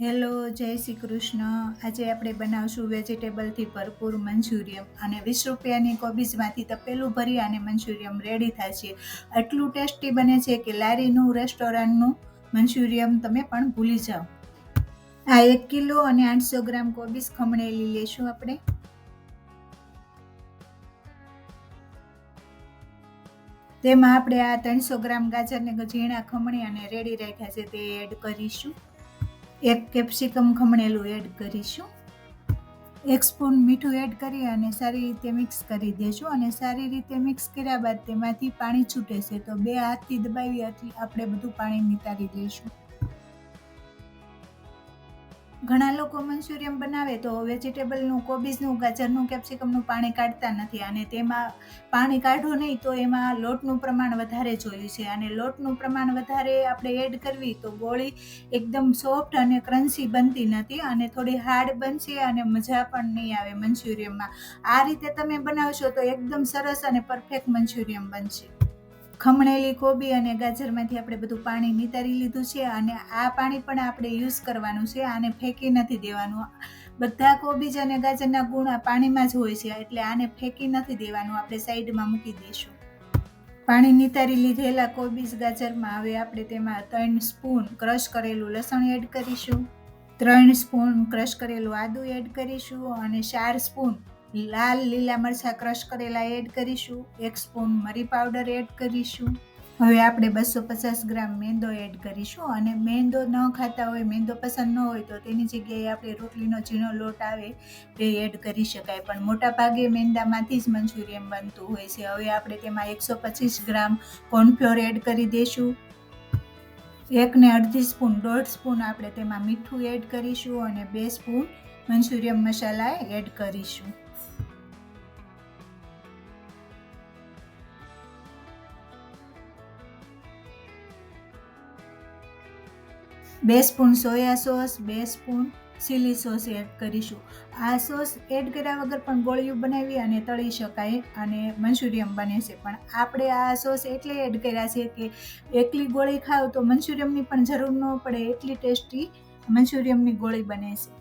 Hello, જય શ્રી કૃષ્ણ. આજે આપણે બનાવશું વેજીટેબલથી ભરપૂર મંચુરિયમ અને વીસ રૂપિયાની કોબીજમાંથી તપેલું ભરી અને મંચુરિયમ રેડી થાય છે. એટલું ટેસ્ટી બને છે કે લારીનું, રેસ્ટોરન્ટનું મંચુરિયમ તમે પણ ભૂલી જાઓ. આ એક કિલો અને આઠસો ગ્રામ કોબીજ ખમણેલી લેશું આપણે. તેમાં આપણે આ ત્રણસો ગ્રામ ગાજરને ઝીણા ખમણી અને રેડી રાખ્યા છે, તે એડ કરીશું. એક કેપ્સિકમ ખમણેલું એડ કરીશું. એક સ્પૂન મીઠું એડ કરી અને સારી રીતે મિક્સ કરી દેશું અને સારી રીતે મિક્સ કર્યા બાદ તેમાંથી પાણી છૂટે છે. તો બે હાથથી દબાવી આપણે બધું પાણી નિતારી દઈશું ઘણા લોકો મંચુરિયમ બનાવે તો વેજીટેબલનું, કોબીજનું, ગાજરનું, કેપ્સિકમનું પાણી કાઢતા નથી અને તેમાં પાણી કાઢો નહીં તો એમાં લોટનું પ્રમાણ વધારે જોયું છે. અને લોટનું પ્રમાણ વધારે આપણે એડ કરવી તો ગોળી એકદમ સોફ્ટ અને ક્રન્સી બનતી નથી અને થોડી હાર્ડ બનશે અને મજા પણ નહીં આવે મંચુરિયમમાં આ રીતે તમે બનાવશો તો એકદમ સરસ અને પરફેક્ટ મંચુરિયમ બનશે. ખમણેલી કોબી અને ગાજરમાંથી આપણે બધું પાણી નિતારી લીધું છે અને આ પાણી પણ આપણે યુઝ કરવાનું છે, આને ફેંકી નથી દેવાનું. બધા કોબીજ અને ગાજરના ગુણ પાણીમાં જ હોય છે, એટલે આને ફેંકી નથી દેવાનું, આપણે સાઈડમાં મૂકી દઈશું. પાણી નિતારી લીધેલા કોબીજ ગાજરમાં, હવે આપણે તેમાં ત્રણ સ્પૂન ક્રશ કરેલું લસણ એડ કરીશું. ત્રણ સ્પૂન ક્રશ કરેલું આદું એડ કરીશું અને ચાર સ્પૂન લાલ લીલા મરચાં ક્રશ કરેલા એડ કરીશું. એક સ્પૂન મરી પાવડર એડ કરીશું. હવે આપણે બસો પચાસ ગ્રામ મેંદો એડ કરીશું અને મેંદો ન ખાતા હોય, મેંદો પસંદ ન હોય તો તેની જગ્યાએ આપણે રોટલીનો ઝીણો લોટ આવે, તે એડ કરી શકાય. પણ મોટા ભાગે મેંદામાંથી જ મંચુરિયન બનતું હોય છે. હવે આપણે તેમાં એકસો પચીસ ગ્રામ કોર્નફ્લોર એડ કરી દઈશું. એકને અડધી સ્પૂન દોઢ સ્પૂન આપણે તેમાં મીઠું એડ કરીશું અને બે સ્પૂન મંચુરિયન મસાલા એડ કરીશું. બે સ્પૂન સોયા સોસ, બે સ્પૂન ચીલી સોસ એડ કરીશું. આ સોસ એડ કર્યા વગર પણ ગોળિયું બનાવી અને તળી શકાય અને મંચુરિયમ બને છે. પણ આપણે આ સોસ એટલે એડ કર્યા છે કે એકલી ગોળી ખાવ તો મંચુરિયમની પણ જરૂર ન પડે. એટલી ટેસ્ટી મંચુરિયમની ગોળી બને છે.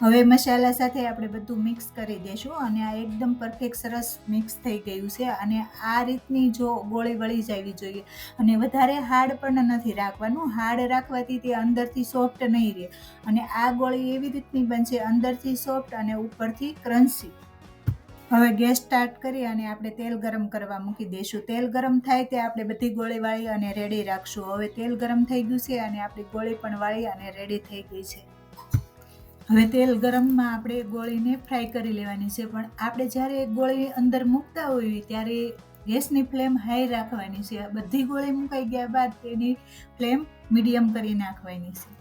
હવે મસાલા સાથે આપણે બધું મિક્સ કરી દઈશું અને આ એકદમ પરફેક્ટ સરસ મિક્સ થઈ ગયું છે અને આ રીતની જો ગોળી વળી જવી જોઈએ અને વધારે હાર્ડ પણ નથી રાખવાનું. હાર્ડ રાખવાથી તે અંદરથી સોફ્ટ નહીં રહે અને આ ગોળી એવી રીતની બનશે અંદરથી સોફ્ટ અને ઉપરથી ક્રન્સી હવે ગેસ સ્ટાર્ટ કરી અને આપણે તેલ ગરમ કરવા મૂકી દઈશું. તેલ ગરમ થાય તે આપણે બધી ગોળી વાળી અને રેડી રાખશું. હવે તેલ ગરમ થઈ ગયું છે અને આપણી ગોળી પણ વાળી અને રેડી થઈ ગઈ છે. હવે તેલ ગરમમાં આપણે ગોળીને ફ્રાય કરી લેવાની છે, પણ આપણે જ્યારે ગોળી અંદર મૂકતા હોઈએ ત્યારે ગેસની ફ્લેમ હાઈ રાખવાની છે. બધી ગોળી મુકાઈ ગયા બાદ તેની ફ્લેમ મીડિયમ કરી નાખવાની છે.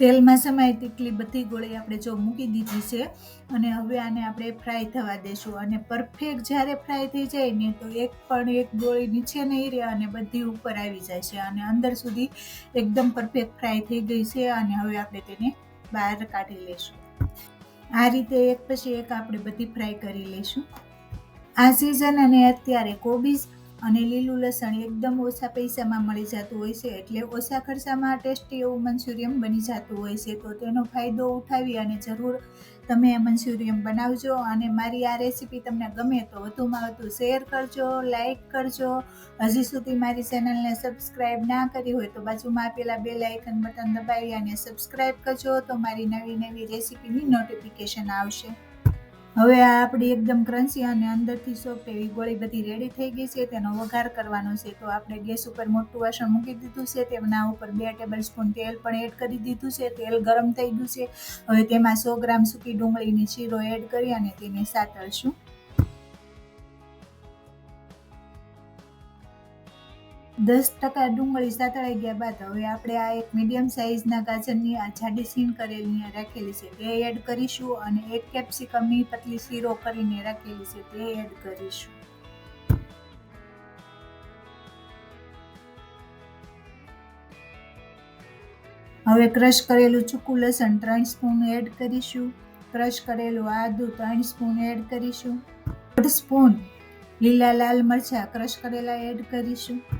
તેલમાં સમાય તેટલી બધી ગોળી આપણે જો મૂકી દીધી છે અને હવે આને આપણે ફ્રાય થવા દેશું. અને પરફેક્ટ જ્યારે ફ્રાય થઈ જાય ને તો એક પણ એક ગોળી નીચે નહીં રહે અને બધી ઉપર આવી જાય છે. અને અંદર સુધી એકદમ પરફેક્ટ ફ્રાય થઈ ગઈ છે અને હવે આપણે તેને બહાર કાઢી લઈશું. આ રીતે એક પછી એક આપણે બધી ફ્રાય કરી લઈશું. આ સિઝન અને અત્યારે કોબીઝ અને લીલું લસણ એકદમ ઓછા પૈસામાં મળી જતું હોય છે. એટલે ઓછા ખર્ચામાં ટેસ્ટી એવું મંચુરિયમ બની જતું હોય છે. તો તેનો ફાયદો ઉઠાવી અને જરૂર તમે મંચુરિયમ બનાવજો. અને મારી આ રેસીપી તમને ગમે તો વધુમાં વધુ શેર કરજો લાઇક કરજો. હજી સુધી મારી ચેનલને સબસ્ક્રાઈબ ના કરી હોય તો બાજુમાં આપેલા બે લાઇકન બટન દબાવી અને સબસ્ક્રાઈબ કરજો તો મારી નવી નવી રેસીપીની નોટિફિકેશન આવશે. હવે આ આપણી એકદમ ક્રન્સી અને અંદરથી સોફ્ટ એવી ગોળી બધી રેડી થઈ ગઈ છે, તેનો વઘાર કરવાનો છે. તો આપણે ગેસ ઉપર મોટું વાસણ મૂકી દીધું છે તેમના ઉપર બે ટેબલ સ્પૂન તેલ પણ એડ કરી દીધું છે. તેલ ગરમ થઈ ગયું છે. હવે તેમાં સો ગ્રામ સૂકી ડુંગળીની શીરો એડ કરી અને તેને સાતળશું. દસ ટકા ડુંગળી સાતળાઈ ગયા બાદ હવે આપણે આ એક મીડિયમ સાઇઝના ગાજરની આ જાડી સીન કરેલી રાખેલી છે. તે એડ કરીશું અને એક કેપ્સિકમની પતલી શીરો કરીને રાખેલી છે. તે એડ કરીશું. હવે ક્રશ કરેલું ચૂકું લસણ ત્રણ સ્પૂન એડ કરીશું. ક્રશ કરેલું આદું ત્રણ સ્પૂન એડ કરીશું. દોઢ સ્પૂન લીલા લાલ મરચાં ક્રશ કરેલા એડ કરીશું.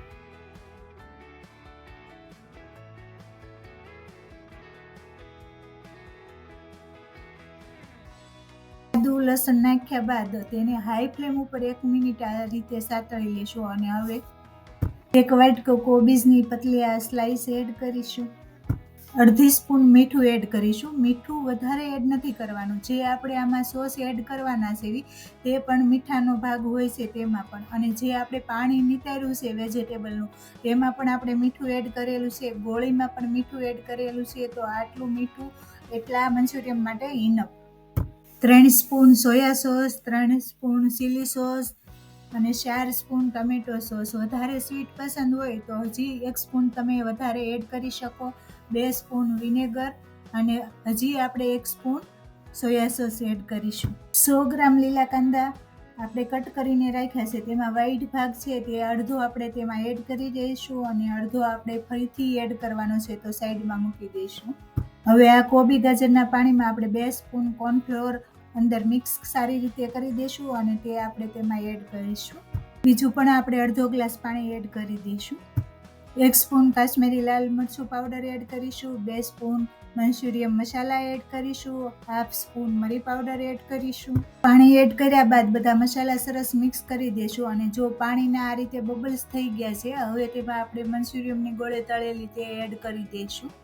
આદુ લસણ નાખ્યા બાદ તેને હાઈ ફ્લેમ ઉપર એક મિનિટ આ રીતે સાતળી લેશું અને હવે એક વાટકો કોબીજની પતલી આ સ્લાઈસ એડ કરીશું. અડધી સ્પૂન મીઠું એડ કરીશું. મીઠું વધારે એડ નથી કરવાનું. જે આપણે આમાં સોસ એડ કરવાના છે તે પણ મીઠાનો ભાગ હોય છે તેમાં પણ. અને જે આપણે પાણી નીતાર્યું છે વેજીટેબલનું તેમાં પણ આપણે મીઠું એડ કરેલું છે. ગોળીમાં પણ મીઠું એડ કરેલું છે. તો આટલું મીઠું એટલા મંચુરિયન માટે ઇનફ ત્રણ સ્પૂન સોયા સોસ, ત્રણ સ્પૂન ચીલી સોસ અને ચાર સ્પૂન ટમેટો સોસ. વધારે સ્વીટ પસંદ હોય તો હજી એક સ્પૂન તમે વધારે એડ કરી શકો. બે સ્પૂન વિનેગર અને હજી આપણે એક સ્પૂન સોયા સોસ એડ કરીશું. સો ગ્રામ લીલા કાંદા આપણે કટ કરીને રાખ્યા છે. તેમાં વાઈડ ભાગ છે તે અડધો આપણે તેમાં એડ કરી દઈશું અને અડધો આપણે ફરીથી એડ કરવાનો છે તો સાઈડમાં મૂકી દઈશું. હવે આ કોબી ગાજરના પાણીમાં આપણે બે સ્પૂન કોર્નફ્લોર અંદર મિક્સ સારી રીતે કરી દઈશું અને તે આપણે તેમાં એડ કરીશું. બીજું પણ આપણે અડધો ગ્લાસ પાણી એડ કરી દઈશું. એક સ્પૂન કાશ્મીરી લાલ મરચું પાવડર એડ કરીશું, બે સ્પૂન મંચુરિયન મસાલા એડ કરીશું, હાફ સ્પૂન મરી પાવડર એડ કરીશું. પાણી એડ કર્યા બાદ બધા મસાલા સરસ મિક્સ કરી દઈશું અને જો પાણીના આ રીતે બબલ્સ થઈ ગયા છે, હવે તેમાં આપણે મંચુરિયનની ગોળે તળેલી તે એડ કરી દઈશું.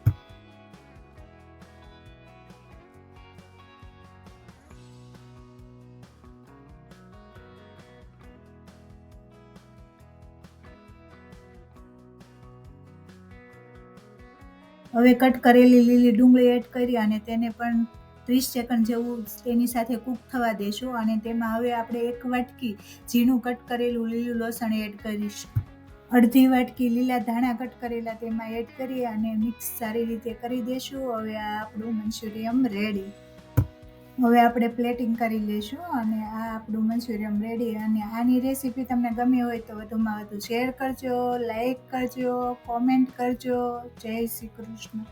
હવે કટ કરેલી લીલી ડુંગળી એડ કરી અને તેને પણ ત્રીસ સેકન્ડ જેવું તેની સાથે કૂક થવા દેશું અને તેમાં હવે આપણે એક વાટકી ઝીણું કટ કરેલું લીલું લસણ એડ કરીશું. અડધી વાટકી લીલા ધાણા કટ કરેલા તેમાં એડ કરી અને મિક્સ સારી રીતે કરી દેશું. હવે આ આપણું મંચુરિયમ રેડી હવે આપણે પ્લેટિંગ કરી લઈશું અને આ આપણું મંચુરિયમ રેડી અને આની રેસીપી તમને ગમી હોય તો વધુમાં વધુ શેર કરજો લાઈક કરજો કોમેન્ટ કરજો. જય શ્રી કૃષ્ણ.